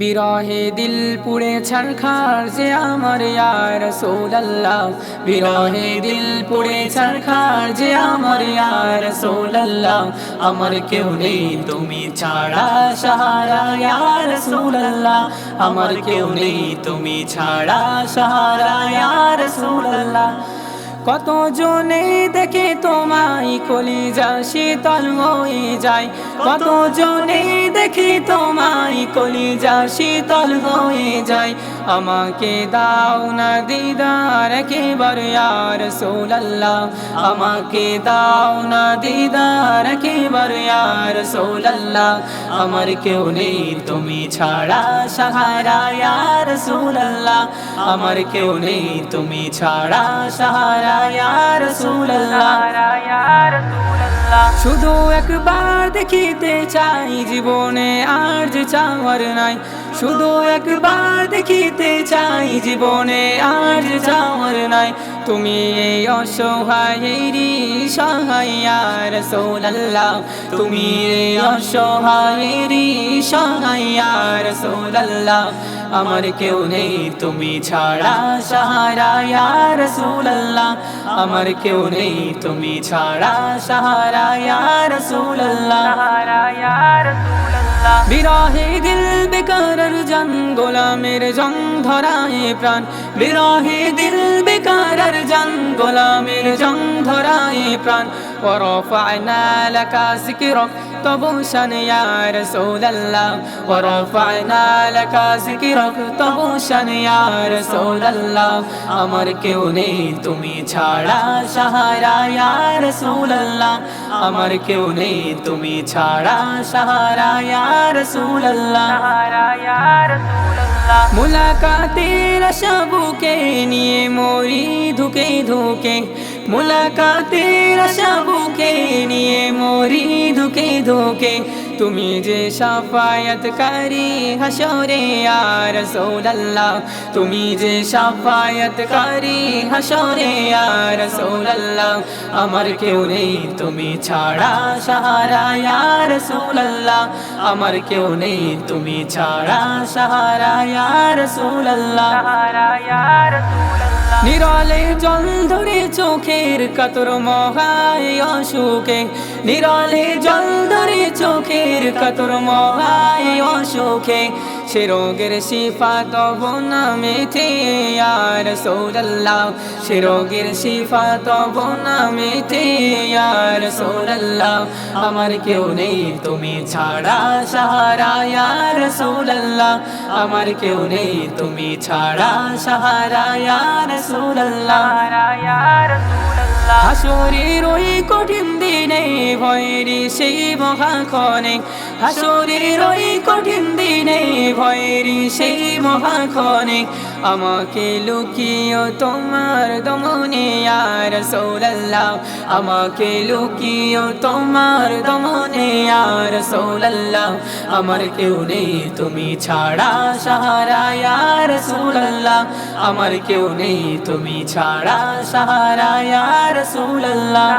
বিরহে দিল পুড়ে ছারখার যে আমার ইয়ার সোল্লাহ বিরহে দিল পুড়ে ছারখার যে আমার ইয়ার সোল্লাহ আমার কেউ নেই, তুমি ছাড়া সাহারা ইয়ার সোল্লাহ আমার কেউ নেই, তুমি ছাড়া সাহারা ইয়ার সোল্লাহ কত জনে দেখে তোমায় কলিজা শীতল হয়ে যায়। কত জনে দেখে তোমায় কলিজা শীতল হয়ে যায়। আমাকে দাও না দিদার, একেবার ইয়ার সোলাল্লাহ। আমাকে দাও না দিদার, একেবার ইয়ার সোলাল্লাহ। আমার কেউ নেই, তুমি ছাড়া সাহারা ইয়ার সোলাল্লাহ। আমার কেউ নেই, তুমি ছাড়া সাহারা ইয়ার সোলাল্লাহ। শুধু একবার দেখিতে চাই, জীবনে আর যে চাওয়ার নাই। শুধু একবার দেখিতে চাই জীবনে আর যে চাওয়ার নাই। তুমি এই অসহায়েরই সহায়ার সোলাল্লাহ তুমি এই অসহায়েরই সহায়ার সোলাল্লাহ আমার কেউ নেই। তুমি ছাড়া সাহারা ইয়ার সোলাল্লাহ আমার কেউ নেই। তুমি ছাড়া সাহারা ইয়ার সোলাল্লাহ বিরহে দিল বেকার জন গোলামের জং ধরায় প্রাণ। বিরহে দিল বেকার জন গোলামের জং ধরায় প্রাণ। ورفعنا لك ذكرك طبوشا يا رسول الله ورفعنا لك ذكرك طبوشا يا رسول الله আমার কেউ নেই তুমি ছাড়া সাহারা ইয়া রাসূল আল্লাহ আমার কেউ নেই তুমি ছাড়া সাহারা ইয়া রাসূল আল্লাহ মুলাকাতের আশাবুকে নিয়ে মরি ধুকে ধুকে মুলাকাতের আশাবুকে নিয়ে, মরি ধুকে ধুকে। তুমি যে সাফায়াতকারী হাসরে আর রাসূলুল্লাহ, তুমি যে সাফায়াতকারী হাসরে আর রাসূলুল্লাহ, আমার কেউ নেই, তুমি ছাড়া সাহারা ইয়া রাসূলুল্লাহ। আমার কেউ নেই, তুমি ছাড়া সাহারা ইয়া রাসূলুল্লাহ। নিরলে জল ধরে চোখের কাতর মহায় অসুখে নিরলে জল ধরে চোখের কাতর মহায় অসুখে সে রোগের শিফা তব নামেতে আর সৌরাল্লাহ। সে রোগের শিফা তব নামেতে আর সৌরাল্লাহ। আমার কেউ নেই, তুমি ছাড়া সাহারা ইয়ার সৌরাল্লাহ। আমার কেউ নেই, তুমি ছাড়া সাহারা ইয়ার সৌরাল্লাহ। হাসরের ওই কঠিন দিনে ভয়েরি সেই মহাক্ষণে, হাসরের ওই কঠিন দিনে ভয়েরি সেই মহাক্ষণে আমাকে লুকিও তোমার দমনে, আর সৌলাল্লাহ আমাকে লুকিও তোমার দমনে, আর সৌলাল্লাহ আমার কেউ নেই, তুমি ছাড়া সাহারা ইয়ার সৌলাল্লাহ আমার কেউ নেই, তুমি ছাড়া সাহারা ইয়ার রসুল্লাহ